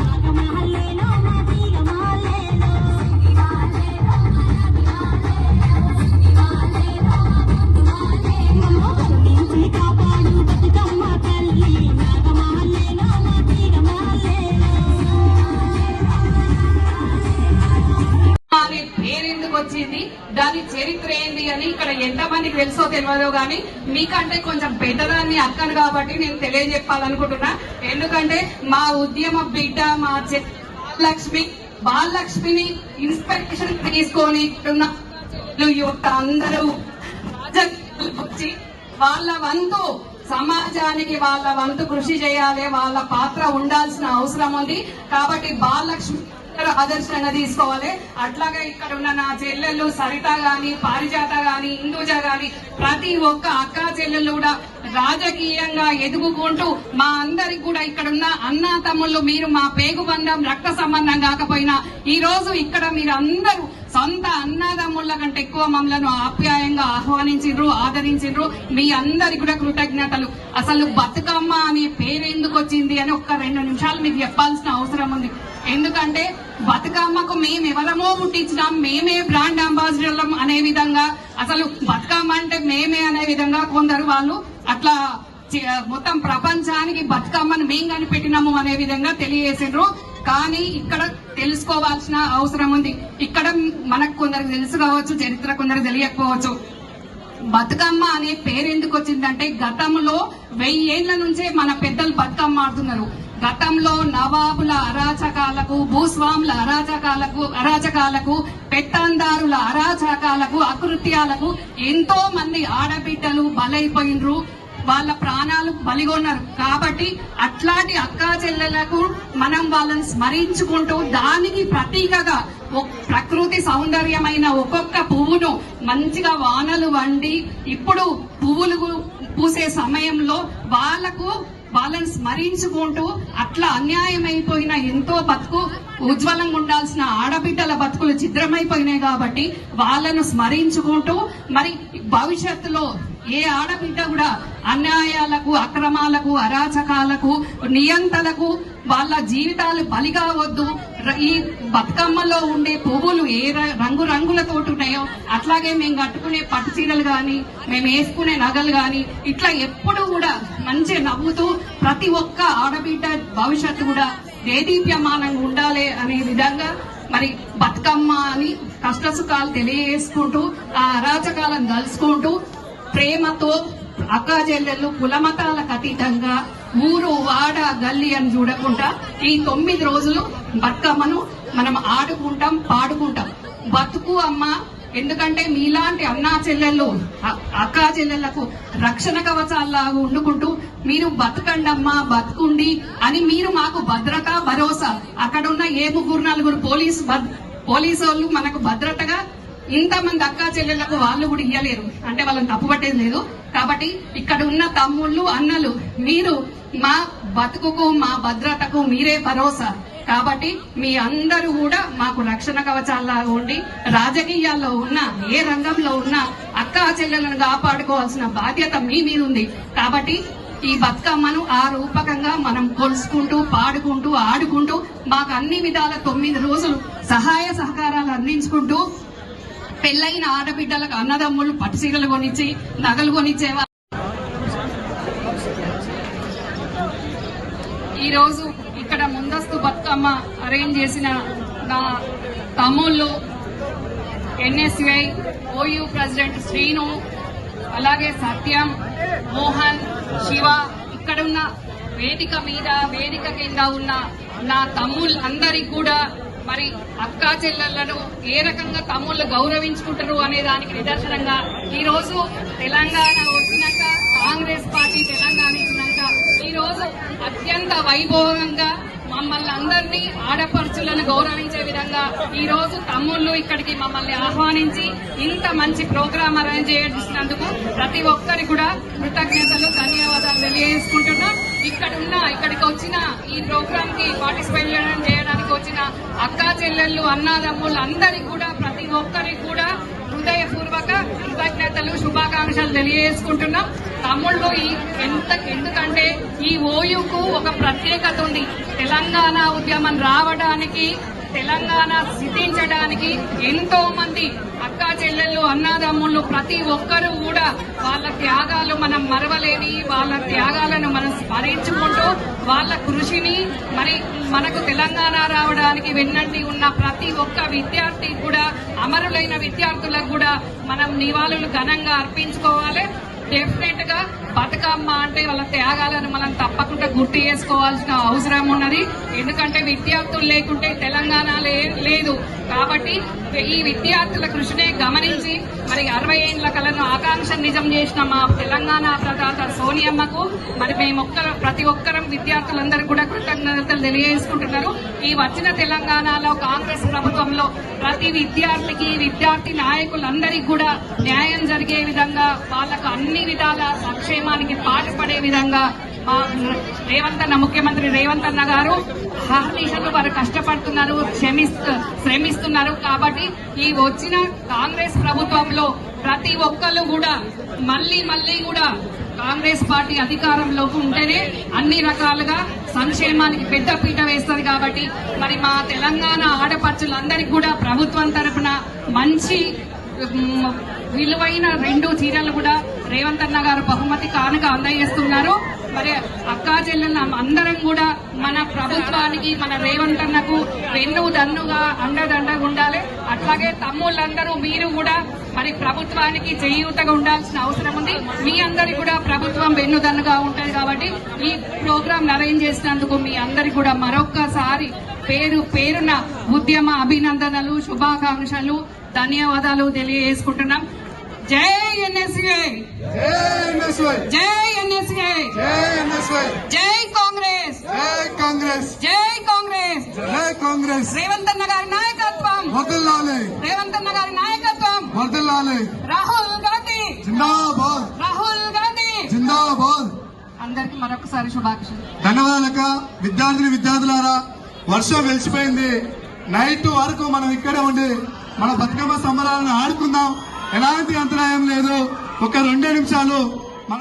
ভাগ মহল దాని చరిత్ర ఏంది అని ఇక్కడ ఎంత మందికి తెలుసో తెలియదో కానీ మీకంటే కొంచెం పెద్దదాన్ని అక్కను కాబట్టి నేను తెలియజెప్పాలనుకుంటున్నా. ఎందుకంటే మా ఉద్యమ బిడ్డ మా చె- లక్ష్మి బాలలక్ష్మిని ఇన్స్పిరేషన్ తీసుకొని ఉన్న యువత అందరూ వచ్చి వాళ్ళ వంతు సమాజానికి వాళ్ళ వంతు కృషి చేయాలి వాళ్ళ పాత్ర ఉండాల్సిన అవసరం ఉంది. కాబట్టి బాలలక్ష్మి అందరూ ఆదర్శంగా తీసుకోవాలి? అట్లాగే ఇక్కడ ఉన్న నా చెల్లెళ్ళు సరిత గాని పారిజాత గాని హిందూజ గాని ప్రతి ఒక్క అక్క చెల్లెళ్ళు కూడా రాజకీయంగా ఎదుగుకుంటూ మా అందరికి కూడా ఇక్కడ ఉన్న అన్నా తమ్ముళ్ళు మీరు మా పేగు బంధం రక్త సంబంధం కాకపోయినా ఈ రోజు ఇక్కడ మీరు అందరూ సొంత అన్నదమ్ముళ్ళ కంటే ఎక్కువ మమ్మలను ఆప్యాయంగా ఆహ్వానించిండ్రు ఆదరించిండ్రు. మీ అందరికి కూడా కృతజ్ఞతలు. అసలు బతుకమ్మ అనే పేరు ఎందుకు వచ్చింది అని ఒక్క రెండు నిమిషాలు మీకు చెప్పాల్సిన అవసరం ఉంది. ఎందుకంటే బతుకమ్మకు మేము ఎవరమో పుట్టించినాం మేమే బ్రాండ్ అంబాసిడర్లం అనే విధంగా అసలు బతుకమ్మ అంటే మేమే అనే విధంగా కొందరు వాళ్ళు అట్లా మొత్తం ప్రపంచానికి బతుకమ్మను మేం కనిపెట్టినాము అనే విధంగా తెలియజేసిండ్రు. కానీ ఇక్కడ తెలుసుకోవాల్సిన అవసరం ఉంది. ఇక్కడ మనకు కొందరికి తెలుసు కావచ్చు చరిత్ర కొందరికి తెలియకపోవచ్చు. బతుకమ్మ అనే పేరు ఎందుకు వచ్చిందంటే గతంలో వెయ్యేళ్ళ నుంచే మన పెద్దలు బతుకమ్మ ఆడుతున్నారు. గతంలో నవాబుల అరాచకాలకు భూస్వాముల అరాచకాలకు అరాచకాలకు పెత్తందారుల అరాచకాలకు అకృత్యాలకు ఎంతో మంది ఆడబిడ్డలు బలైపోయినరు. వాళ్ళ ప్రాణాలు బలిగొన్నారు. కాబట్టి అట్లాంటి అక్కా చెల్లెలకు మనం వాళ్ళని స్మరించుకుంటూ దానికి ప్రతీకగా ప్రకృతి సౌందర్యమైన ఒక్కొక్క పువ్వును మంచిగా వానలు వండి ఇప్పుడు పువ్వులు పూసే సమయంలో వాళ్ళకు వాళ్ళని స్మరించుకుంటూ అట్లా అన్యాయమైపోయిన ఎంతో బతుకు ఉజ్వలంగా ఉండాల్సిన ఆడబిడ్డల బతుకులు చిద్రమైపోయినాయి కాబట్టి వాళ్ళను స్మరించుకుంటూ మరి భవిష్యత్తులో ఏ ఆడబిడ్డ కూడా అన్యాయాలకు అక్రమాలకు అరాచకాలకు నియంతలకు వాళ్ళ జీవితాలు బలిగా వద్దు ఈ బతుకమ్మలో ఉండే పువ్వులు ఏ రంగు రంగులతో ఉన్నాయో అట్లాగే మేము కట్టుకునే పట్టు చీరలు కానీ మేము వేసుకునే నగలు కానీ ఇట్లా ఎప్పుడు కూడా మంచిగా నవ్వుతూ ప్రతి ఒక్క ఆడబిడ్డ భవిష్యత్తు కూడా దేదీప్యమానంగా ఉండాలి అనే విధంగా మరి బతుకమ్మ అని కష్టసుఖాలు తెలియజేసుకుంటూ ఆ అరాచకాలను కలుసుకుంటూ ప్రేమతో అక్కా చెల్లెళ్ళు కులమతాలకు అతీతంగా ఊరు వాడ గల్లి అని చూడకుండా ఈ తొమ్మిది రోజులు బతుకమ్మను మనం ఆడుకుంటాం పాడుకుంటాం. బతుకు అమ్మ ఎందుకంటే మీలాంటి అన్నా చెల్లెళ్ళు అక్కా చెల్లెళ్ళకు రక్షణ కవచాల్లా వండుకుంటూ మీరు బతకండమ్మా బతుకుండి అని మీరు మాకు భద్రత భరోసా. అక్కడ ఉన్న ఏ ముగ్గురు నలుగురు పోలీసు పోలీసు వాళ్ళు మనకు భద్రతగా ఇంతమంది అక్కా చెల్లెళ్ళకు వాళ్ళు కూడా ఇయ్యలేరు. అంటే వాళ్ళని తప్పుపట్టేది లేదు. కాబట్టి ఇక్కడ ఉన్న తమ్ముళ్ళు అన్నలు మీరు మా బతుకుకు మా భద్రతకు మీరే భరోసా. కాబట్టి మీ అందరూ కూడా మాకు రక్షణ కవచాల్లాగా ఉండి రాజకీయాల్లో ఉన్న ఏ రంగంలో ఉన్నా అక్క చెల్లెలను కాపాడుకోవాల్సిన బాధ్యత మీ మీద ఉంది. కాబట్టి ఈ బతుకమ్మను ఆ రూపకంగా మనం కొలుసుకుంటూ పాడుకుంటూ ఆడుకుంటూ మాకు అన్ని విధాల తొమ్మిది రోజులు సహాయ సహకారాలు అందించుకుంటూ పెళ్ళైన ఆడబిడ్డలకు అన్నదమ్ములు పట్టుచీరలు కొనిచ్చి నగలు కొనిచ్చేవా? ఈరోజు ఇక్కడ ముందస్తు బతుకమ్మ అరేంజ్ చేసిన నా తమ్ముళ్ళు ఎన్ఎస్యుఐ ఓయూ ప్రెసిడెంట్ శ్రీను అలాగే సత్యం మోహన్ శివ ఇక్కడున్న వేదిక మీద వేదిక కింద ఉన్న నా తమ్ముళ్ళందరికీ కూడా మరి అక్కా చెల్లెళ్ళను ఏ రకంగా తమ్ముళ్ళు గౌరవించుకుంటారు అనే దానికి నిదర్శనంగా ఈ రోజు తెలంగాణ వచ్చినాక కాంగ్రెస్ పార్టీ తెలంగాణ ఇచ్చినాక ఈ రోజు అత్యంత వైభవంగా మమ్మల్ని అందరినీ ఆడపడుచులను గౌరవించే విధంగా ఈ రోజు తమ్ముళ్ళు ఇక్కడికి మమ్మల్ని ఆహ్వానించి ఇంత మంచి ప్రోగ్రాం అరేంజ్ చేసినందుకు ప్రతి ఒక్కరికి కూడా కృతజ్ఞతలు ధన్యవాదాలు తెలియజేసుకుంటున్నా. ఇక్కడ ఉన్న ఇక్కడికి వచ్చిన ఈ ప్రోగ్రామ్కి పార్టిసిపేట్ చేయడం చేయడానికి వచ్చిన అక్కా చెల్లెళ్ళు అన్నాదమ్ములు అందరికి కూడా ప్రతి ఒక్కరికి కూడా హృదయపూర్వక కృతజ్ఞతలు శుభాకాంక్షలు తెలియజేసుకుంటున్నాం. తమ్ముళ్ళు ఈ ఎంత ఎందుకంటే ఈ ఓయుకు ఒక ప్రత్యేకత ఉంది. తెలంగాణ ఉద్యమం రావడానికి తెలంగాణ స్థితించడానికి ఎంతో మంది అక్కా చెల్లెళ్ళు అన్నదమ్ముళ్ళు ప్రతి ఒక్కరూ కూడా వాళ్ళ త్యాగాలు మనం మరవలేని వాళ్ళ త్యాగాలను మనం స్మరించుకుంటూ వాళ్ళ కృషిని మరి మనకు తెలంగాణ రావడానికి వెన్నంటి ఉన్న ప్రతి ఒక్క విద్యార్థి కూడా అమరులైన విద్యార్థులకు కూడా మనం నివాళులు ఘనంగా అర్పించుకోవాలి. డెఫినెట్గా బతుకమ్మ అంటే వాళ్ళ త్యాగాలను మనం తప్పకుండా గుర్తు చేసుకోవాల్సిన అవసరం ఉన్నది. ఎందుకంటే విద్యార్థులు లేకుంటే తెలంగాణ లేదు. కాబట్టి ఈ విద్యార్థుల కృషినే గమనించి మరి అరవై ఏళ్ళ కలను ఆకాంక్ష నిజం చేసిన మా తెలంగాణ ప్రదాత సోనియమ్మకు మరి మేము ఒక్కర ప్రతి ఒక్కరం విద్యార్థులందరూ కూడా కృతజ్ఞతలు తెలియజేసుకుంటున్నారు. ఈ వచ్చిన తెలంగాణలో కాంగ్రెస్ ప్రభుత్వంలో ప్రతి విద్యార్థికి విద్యార్థి నాయకులందరికీ కూడా న్యాయం జరిగే విధంగా వాళ్ళకు అన్ని విధాల సంక్షేమానికి పాటుపడే విధంగా రేవంత్ అన్న ముఖ్యమంత్రి రేవంత్ అన్న గారు హార్నిషలు వారు కష్టపడుతున్నారు శ్రమిస్తు శ్రమిస్తున్నారు కాబట్టి ఈ వచ్చిన కాంగ్రెస్ ప్రభుత్వంలో ప్రతి ఒక్కళ్ళు కూడా మళ్ళీ మళ్ళీ కూడా కాంగ్రెస్ పార్టీ అధికారంలోకి ఉంటేనే అన్ని రకాలుగా సంక్షేమానికి పెద్ద పీట వేస్తుంది కాబట్టి మరి మా తెలంగాణ ఆడపడుచులందరికీ కూడా ప్రభుత్వం తరఫున మంచి విలువైన రెండు చీరలు కూడా రేవంత్ అన్న గారు బహుమతి కానుక అందజేస్తున్నారు. మరి అక్కా చెల్లెలు అందరం కూడా మన ప్రభుత్వానికి మన రేవంత్ అన్నకు వెన్ను దన్నుగా అండదండగా ఉండాలి. అట్లాగే తమ్ముళ్ళందరూ మీరు కూడా మరి ప్రభుత్వానికి చేయూతగా ఉండాల్సిన అవసరం ఉంది. మీ అందరికి కూడా ప్రభుత్వం వెన్నుదన్నుగా ఉంటుంది కాబట్టి ఈ ప్రోగ్రాం అరేంజ్ చేసినందుకు మీ అందరికి కూడా మరొక్కసారి పేరు పేరున ఉద్యమ అభినందనలు శుభాకాంక్షలు ధన్యవాదాలు తెలియజేసుకుంటున్నాం. జై ఎన్ఎస్ఏ! జై ఎన్ఎస్ఏ! జై కాంగ్రెస్! జై కాంగ్రెస్! జై కాంగ్రెస్ జై కాంగ్రెస్ రేవంత్ అన్న గారి నాయకత్వం! వర్దిల్లాలి రేవంత్ అన్న గారి నాయకత్వం! వర్దిల్లాలి రాహుల్ గాంధీ! జిందాబాద్ రాహుల్ గాంధీ! జిందాబాద్. అందరికి మరొకసారి శుభాకాంక్షలు. ధన్యవాదాలక విద్యార్థిని విద్యార్థులారా వర్షం వెలిసిపోయింది నైట్ వరకు మనం ఇక్కడే ఉండి మన బతుకమ్మ సంబరాలను ఆడుకుందాం. ఎలాంటి అంతరాయం లేదు. ఒక రెండే నిమిషాలు మన